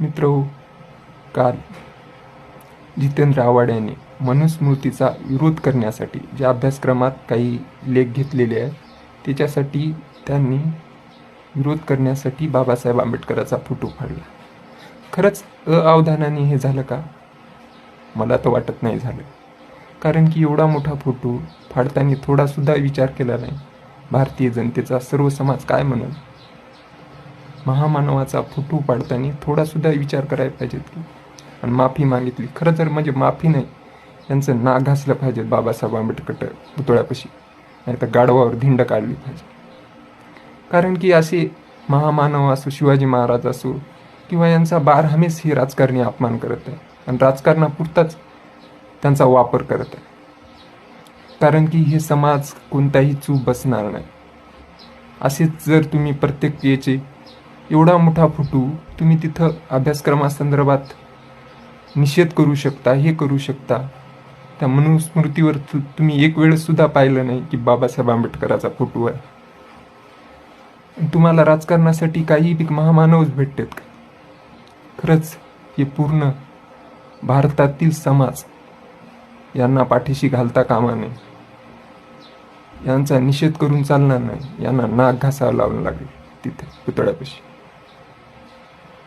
मित्र हो, काल जितेंद्र आव्हाड यांनी मनुस्मृतीचा विरोध करण्यासाठी ज्या अभ्यासक्रमात काही लेख घेतलेले आहेत त्याच्यासाठी त्यांनी विरोध करण्यासाठी बाबासाहेब आंबेडकराचा फोटो फाडला खरंच अवधानाने हे झालं का? मला तर वाटत नाही झालं. कारण की एवढा मोठा फोटो फाडताना थोडासुद्धा विचार केला नाही. भारतीय जनतेचा सर्व समाज काय म्हणून महामानवाचा फोटो पाडताना थोडासुद्धा विचार करायला पाहिजेत की. आणि माफी मागितली. खरं तर म्हणजे माफी नाही. यांचं ना घासलं पाहिजे बाबासाहेब आंबेडकर पुतळ्यापाशी. नाही तर गाढवावर धिंड काढली पाहिजे. कारण की असे महामानव असो शिवाजी महाराज असो किंवा यांचा बार हमेश ही राजकारणी अपमान करत आहे. आणि राजकारणापुरताच त्यांचा वापर करत आहे. कारण की हे समाज कोणताही चूप बसणार नाही. असेच जर तुम्ही प्रत्येक याचे एवढा मोठा फोटो तुम्ही तिथं अभ्यासक्रमासंदर्भात निषेध करू शकता हे करू शकता. त्या मनुस्मृतीवर तु- तुम्ही एक वेळसुद्धा पाहिलं नाही की बाबासाहेब आंबेडकराचा फोटो आहे. तुम्हाला राजकारणासाठी काही बी महामानवच भेटतात का? खरंच हे पूर्ण भारतातील समाज यांना पाठीशी घालता कामा नये. यांचा निषेध करून चालणार नाही. यांना नाक घासावं लावून लागेल तिथे पुतळ्यापाशी.